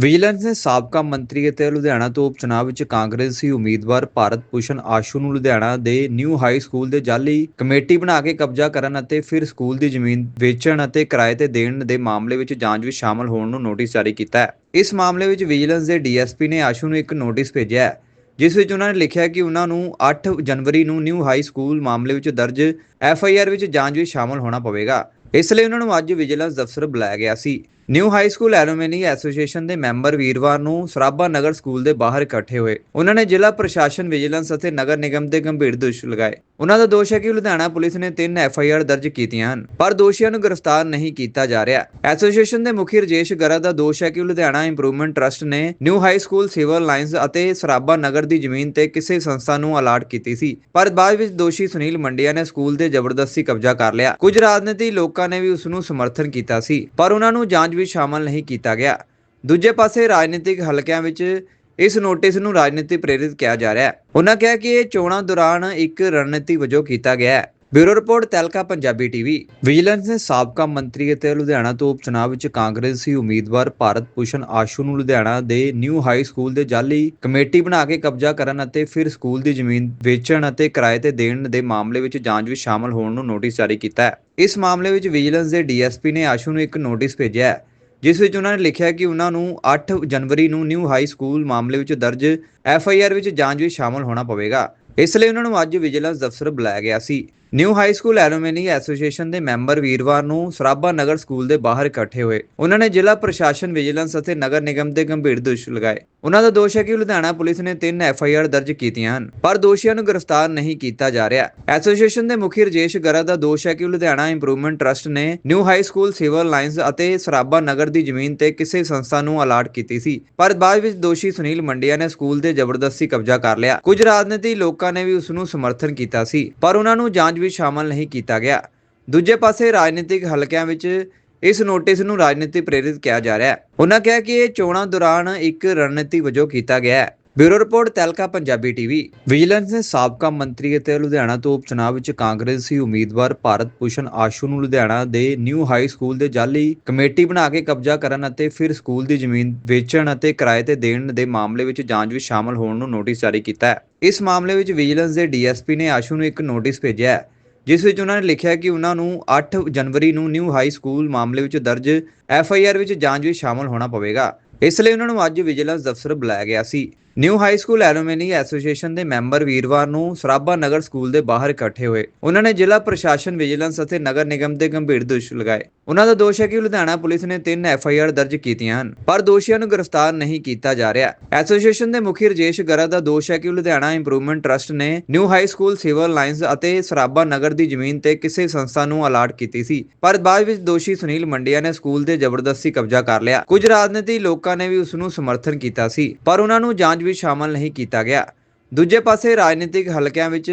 Vigilance ਨੇ ਸਾਬਕਾ ਮੰਤਰੀ ਅਤੇ ਲੁਧਿਆਣਾ ਤੋਂ ਉਪਚੁਣਾਵ ਵਿੱਚ ਕਾਂਗਰਸੀ ਉਮੀਦਵਾਰ ਭਾਰਤ ਭੂਸ਼ਣ ਆਸ਼ੂ ਨੂੰ ਲੁਧਿਆਣਾ ਦੇ ਨਿਊ ਹਾਈ ਸਕੂਲ ਦੇ ਜਾਲੀ ਕਮੇਟੀ ਬਣਾ ਕੇ ਕਬਜ਼ਾ ਕਰਨ ਅਤੇ ਫਿਰ ਸਕੂਲ ਦੀ ਜ਼ਮੀਨ ਵੇਚਣ ਅਤੇ ਕਿਰਾਏ ਤੇ ਦੇਣ ਦੇ ਮਾਮਲੇ ਵਿੱਚ ਜਾਂਚ ਵਿੱਚ ਸ਼ਾਮਲ ਹੋਣ ਨੂੰ ਨੋਟਿਸ ਜਾਰੀ ਕੀਤਾ ਹੈ। ਇਸ ਮਾਮਲੇ ਵਿੱਚ ਵਿਜੀਲੈਂਸ ਦੇ ਡੀਐਸਪੀ ਨੇ ਆਸ਼ੂ ਨੂੰ ਇੱਕ ਨੋਟਿਸ ਭੇਜਿਆ ਹੈ, ਜਿਸ ਵਿੱਚ ਉਹਨਾਂ ਨੇ ਲਿਖਿਆ ਕਿ ਉਹਨਾਂ ਨੂੰ 8 ਜਨਵਰੀ ਨੂੰ ਨਿਊ ਹਾਈ ਸਕੂਲ ਮਾਮਲੇ ਵਿੱਚ ਦਰਜ ਐਫਆਈਆਰ ਵਿੱਚ ਜਾਂਚ ਵਿੱਚ ਸ਼ਾਮਲ ਹੋਣਾ ਪਵੇਗਾ। ਇਸ ਲਈ ਉਹਨਾਂ ਨੂੰ ਅੱਜ ਵਿਜੀਲੈਂਸ ਦਫ਼ਤਰ ਬੁਲਾਇਆ ਗਿਆ ਸੀ। New high school alumni association ਦੇ ਮੈਂਬਰ ਵੀਰਵਾਰ ਨੂੰ ਸਰਾਭਾ ਨਗਰ ਸਕੂਲ ਦੇ ਬਾਹਰ ਇਕੱਠੇ ਹੋਏ। ਉਹਨਾਂ ਨੇ ਜ਼ਿਲ੍ਹਾ ਪ੍ਰਸ਼ਾਸਨ, ਵਿਜੀਲੈਂਸ ਅਤੇ ਨਗਰ ਨਿਗਮ ਦੇ ਗੰਭੀਰ ਦੋਸ਼ ਲਗਾਏ। ਉਹਨਾਂ ਦਾ ਦੋਸ਼ ਹੈ ਕਿ ਲੁਧਿਆਣਾ ਪੁਲਿਸ ਨੇ ਤਿੰਨ ਐਫਆਈਆਰ ਦਰਜ ਕੀਤੀਆਂ ਹਨ, ਪਰ ਦੋਸ਼ੀਆਂ ਨੂੰ ਗ੍ਰਿਫਤਾਰ ਨਹੀਂ ਕੀਤਾ ਜਾ ਰਿਹਾ। ਐਸੋਸੀਏਸ਼ਨ ਦੇ ਮੁਖੀ ਰਜੇਸ਼ ਗਰਾ ਦਾ ਦੋਸ਼ ਹੈ ਕਿ ਲੁਧਿਆਣਾ ਇੰਪਰੂਵਮੈਂਟ ਟਰਸਟ ਨੇ new high school civil lines ਅਤੇ ਸਰਾਭਾ ਨਗਰ ਦੀ ਜ਼ਮੀਨ ਤੇ ਕਿਸੇ ਸੰਸਥਾ ਨੂੰ ਅਲਾਟ ਕੀਤੀ ਸੀ, ਪਰ ਬਾਅਦ ਵਿੱਚ ਦੋਸ਼ੀ ਸੁਨੀਲ ਮੰਡੀਆ ਨੇ ਸਕੂਲ ਦੇ ਜ਼ਬਰਦਸਤੀ ਕਬਜ਼ਾ ਕਰ ਲਿਆ। ਕੁਝ ਰਾਜਨੀਤੀ ਲੋਕਾਂ ਨੇ ਵੀ ਉਸ ਨੂੰ ਸਮਰਥਨ ਕੀਤਾ ਸੀ, ਪਰ ਉਹਨਾਂ ਨੂੰ ਜਾਂਚ ਵਿੱਚ ਸ਼ਾਮਲ ਨਹੀਂ ਕੀਤਾ ਗਿਆ। ਦੂਜੇ ਪਾਸੇ ਰਾਜਨੀਤਿਕ ਹਲਕਿਆਂ ਵਿੱਚ ਇਸ ਨੋਟਿਸ ਨੂੰ ਰਾਜਨੀਤੀ ਪ੍ਰੇਰਿਤ ਕਿਹਾ ਜਾ ਰਿਹਾ ਹੈ। ਉਹਨਾਂ ਕਿਹਾ ਕਿ ਇਹ ਚੋਣਾਂ ਦੌਰਾਨ ਇੱਕ ਰਣਨੀਤੀ ਵਜੋਂ ਕੀਤਾ ਗਿਆ ਹੈ। Bureau report Tehelka Punjabi TV. Vigilance ਨੇ ਸਾਬਕਾ ਮੰਤਰੀ ਅਤੇ ਲੁਧਿਆਣਾ ਤੋਂ ਉਪਚੁਣਾਵ ਵਿੱਚ ਕਾਂਗਰਸੀ ਉਮੀਦਵਾਰ ਭਾਰਤ ਭੂਸ਼ਣ ਆਸ਼ੂ ਨੂੰ ਲੁਧਿਆਣਾ ਦੇ ਨਿਊ ਹਾਈ ਸਕੂਲ ਦੇ ਜਾਲੀ ਕਮੇਟੀ ਬਣਾ ਕੇ ਕਬਜ਼ਾ ਕਰਨ ਅਤੇ ਫਿਰ ਸਕੂਲ ਦੀ ਜ਼ਮੀਨ ਵੇਚਣ ਅਤੇ ਕਿਰਾਏ ਤੇ ਦੇਣ ਦੇ ਮਾਮਲੇ ਵਿੱਚ ਜਾਂਚ ਵਿੱਚ ਸ਼ਾਮਲ ਹੋਣ ਨੂੰ ਨੋਟਿਸ ਜਾਰੀ ਕੀਤਾ ਹੈ। ਇਸ ਮਾਮਲੇ ਵਿੱਚ ਵਿਜੀਲੈਂਸ ਦੇ ਡੀਐਸਪੀ ਨੇ ਆਸ਼ੂ ਨੂੰ ਇੱਕ ਨੋਟਿਸ ਭੇਜਿਆ ਹੈ, ਜਿਸ ਵਿੱਚ ਉਹਨਾਂ ਨੇ ਲਿਖਿਆ ਕਿ ਉਹਨਾਂ ਨੂੰ 8 ਜਨਵਰੀ ਨੂੰ ਨਿਊ ਹਾਈ ਸਕੂਲ ਮਾਮਲੇ ਵਿੱਚ ਦਰਜ ਐਫਆਈਆਰ ਵਿੱਚ ਜਾਂਚ ਵਿੱਚ ਸ਼ਾਮਲ ਹੋਣਾ ਪਵੇਗਾ। ਇਸ ਲਈ ਉਹਨਾਂ ਨੂੰ ਅੱਜ ਵਿਜੀਲੈਂਸ ਦਫ਼ਤਰ ਬੁਲਾਇਆ ਗਿਆ ਸੀ। New high school alumni association ਦੇ ਮੈਂਬਰ ਵੀਰਵਾਰ ਨੂੰ ਸਰਾਭਾ ਨਗਰ ਸਕੂਲ ਦੇ ਬਾਹਰ ਇਕੱਠੇ ਹੋਏ। ਉਹਨਾਂ ਨੇ ਜ਼ਿਲ੍ਹਾ ਪ੍ਰਸ਼ਾਸਨ, ਵਿਜੀਲੈਂਸ ਅਤੇ ਨਗਰ ਨਿਗਮ ਦੇ ਗੰਭੀਰ ਦੋਸ਼ ਲਗਾਏ। ਉਹਨਾਂ ਦਾ ਦੋਸ਼ ਹੈ ਕਿ ਲੁਧਿਆਣਾ ਪੁਲਿਸ ਨੇ ਤਿੰਨ ਐਫਆਈਆਰ ਦਰਜ ਕੀਤੀਆਂ ਹਨ, ਪਰ ਦੋਸ਼ੀਆਂ ਨੂੰ ਗ੍ਰਿਫਤਾਰ ਨਹੀਂ ਕੀਤਾ ਜਾ ਰਿਹਾ। ਐਸੋਸੀਏਸ਼ਨ ਦੇ ਮੁਖੀ ਰਜੇਸ਼ ਗਰਾ ਦਾ ਦੋਸ਼ ਹੈ ਕਿ ਲੁਧਿਆਣਾ ਇੰਪਰੂਵਮੈਂਟ ਟਰਸਟ ਨੇ new high school civil lines ਅਤੇ ਸਰਾਭਾ ਨਗਰ ਦੀ ਜ਼ਮੀਨ ਤੇ ਕਿਸੇ ਸੰਸਥਾ ਨੂੰ ਅਲਾਟ ਕੀਤੀ ਸੀ, ਪਰ ਬਾਅਦ ਵਿੱਚ ਦੋਸ਼ੀ ਸੁਨੀਲ ਮੰਡੀਆ ਨੇ ਸਕੂਲ ਤੇ ਜ਼ਬਰਦਸਤੀ ਕਬਜ਼ਾ ਕਰ ਲਿਆ। ਕੁਝ ਰਾਜਨੀਤੀ ਲੋਕਾਂ ਨੇ ਵੀ ਉਸ ਨੂੰ ਸਮਰਥਨ ਕੀਤਾ ਸੀ, ਪਰ ਉਹਨਾਂ ਨੂੰ ਜਾਂਚ ਵੀ ਸ਼ਾਮਲ ਨਹੀਂ ਕੀਤਾ ਗਿਆ। ਦੂਜੇ ਪਾਸੇ ਰਾਜਨੀਤਿਕ ਹਲਕਿਆਂ ਵਿੱਚ ਇਸ ਨੋਟਿਸ ਨੂੰ ਰਾਜਨੀਤੀ ਪ੍ਰੇਰਿਤ ਕਿਹਾ ਜਾ ਰਿਹਾ ਹੈ। ਉਹਨਾਂ ਕਿਹਾ ਕਿ ਇਹ ਚੋਣਾਂ ਦੌਰਾਨ ਇੱਕ ਰਣਨੀਤੀ ਵਜੋਂ ਕੀਤਾ ਗਿਆ ਹੈ। Bureau report, Tehelka Punjabi TV vigilance ਨੇ ਸਾਬਕਾ ਮੰਤਰੀ ਅਤੇ ਲੁਧਿਆਣਾ ਤੋਂ ਉਪਚੁਣਾਵ ਵਿੱਚ ਕਾਂਗਰਸੀ ਉਮੀਦਵਾਰ ਭਾਰਤ ਭੂਸ਼ਣ ਆਸ਼ੂ ਨੂੰ ਲੁਧਿਆਣਾ ਦੇ ਨਿਊ ਹਾਈ ਸਕੂਲ ਦੇ ਜਾਲੀ ਕਮੇਟੀ ਬਣਾ ਕੇ ਕਬਜ਼ਾ ਕਰਨ ਅਤੇ ਫਿਰ ਸਕੂਲ ਦੀ ਜ਼ਮੀਨ ਵੇਚਣ ਅਤੇ ਕਿਰਾਏ ਤੇ ਦੇਣ ਦੇ ਮਾਮਲੇ ਵਿੱਚ ਜਾਂਚ ਵਿੱਚ ਸ਼ਾਮਲ ਹੋਣ ਨੂੰ ਨੋਟਿਸ ਜਾਰੀ ਕੀਤਾ ਹੈ। ਇਸ ਮਾਮਲੇ ਵਿੱਚ ਵਿਜੀਲੈਂਸ ਦੇ ਡੀਐਸਪੀ ਨੇ ਆਸ਼ੂ ਨੂੰ ਇੱਕ ਨੋਟਿਸ ਭੇਜਿਆ ਹੈ, ਜਿਸ ਵਿੱਚ ਉਹਨਾਂ ਨੇ ਲਿਖਿਆ ਕਿ ਉਹਨਾਂ ਨੂੰ 8 ਜਨਵਰੀ ਨੂੰ ਨਿਊ ਹਾਈ ਸਕੂਲ ਮਾਮਲੇ ਵਿੱਚ ਦਰਜ ਐਫਆਈਆਰ ਵਿੱਚ ਜਾਂਚ ਵਿੱਚ ਸ਼ਾਮਲ ਹੋਣਾ ਪਵੇਗਾ। ਇਸ ਲਈ ਉਹਨਾਂ ਨੂੰ ਅੱਜ ਵਿਜੀਲੈਂਸ ਦਫ਼ਤਰ ਬੁਲਾਇਆ ਗਿਆ ਸੀ। New high school alumni association ਦੇ ਮੈਂਬਰ ਵੀਰਵਾਰ ਨੂੰ ਸਰਾਭਾ ਨਗਰ ਸਕੂਲ ਦੇ ਬਾਹਰ ਇਕੱਠੇ ਹੋਏ। ਉਹਨਾਂ ਨੇ ਜ਼ਿਲ੍ਹਾ ਪ੍ਰਸ਼ਾਸਨ, ਵਿਜੀਲੈਂਸ ਅਤੇ ਨਗਰ ਨਿਗਮ ਦੇ ਗੰਭੀਰ ਦੋਸ਼ ਲਗਾਏ। ਉਹਨਾਂ ਦਾ ਦੋਸ਼ ਹੈ ਕਿ ਲੁਧਿਆਣਾ ਪੁਲਿਸ ਨੇ ਤਿੰਨ ਐਫਆਈਆਰ ਦਰਜ ਕੀਤੀਆਂ ਹਨ, ਪਰ ਦੋਸ਼ੀਆਂ ਨੂੰ ਗ੍ਰਿਫਤਾਰ ਨਹੀਂ ਕੀਤਾ ਜਾ ਰਿਹਾ। ਐਸੋਸੀਏਸ਼ਨ ਦੇ ਮੁਖੀ ਰਜੇਸ਼ ਗਰਾ ਦਾ ਦੋਸ਼ ਹੈ ਕਿ ਲੁਧਿਆਣਾ ਇੰਪਰੂਵਮੈਂਟ ਟਰਸਟ ਨੇ new high school civil lines ਅਤੇ ਸਰਾਭਾ ਨਗਰ ਦੀ ਜ਼ਮੀਨ ਤੇ ਕਿਸੇ ਸੰਸਥਾ ਨੂੰ ਅਲਾਟ ਕੀਤੀ ਸੀ, ਪਰ ਬਾਅਦ ਵਿੱਚ ਦੋਸ਼ੀ ਸੁਨੀਲ ਮੰਡੀਆ ਨੇ ਸਕੂਲ ਤੇ ਜ਼ਬਰਦਸਤੀ ਕਬਜ਼ਾ ਕਰ ਲਿਆ। ਕੁਝ ਰਾਜਨੀਤੀ ਲੋਕਾਂ ਨੇ ਵੀ ਉਸ ਨੂੰ ਸਮਰਥਨ ਕੀਤਾ ਸੀ, ਪਰ ਉਹਨਾਂ ਨੂੰ ਜਾਂਚ ਵੀ ਸ਼ਾਮਲ ਨਹੀਂ ਕੀਤਾ ਗਿਆ। ਦੂਜੇ ਪਾਸੇ ਰਾਜਨੀਤਿਕ ਹਲਕਿਆਂ ਵਿੱਚ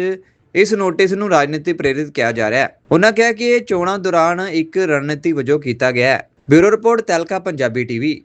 ਇਸ ਨੋਟਿਸ ਨੂੰ ਰਾਜਨੀਤੀ ਪ੍ਰੇਰਿਤ ਕਿਹਾ ਜਾ ਰਿਹਾ ਹੈ। ਉਹਨਾਂ ਕਿਹਾ ਕਿ ਇਹ ਚੋਣਾਂ ਦੌਰਾਨ ਇੱਕ ਰਣਨੀਤੀ ਵਜੋਂ ਕੀਤਾ ਗਿਆ ਹੈ। Bureau report Tehelka, Punjabi TV.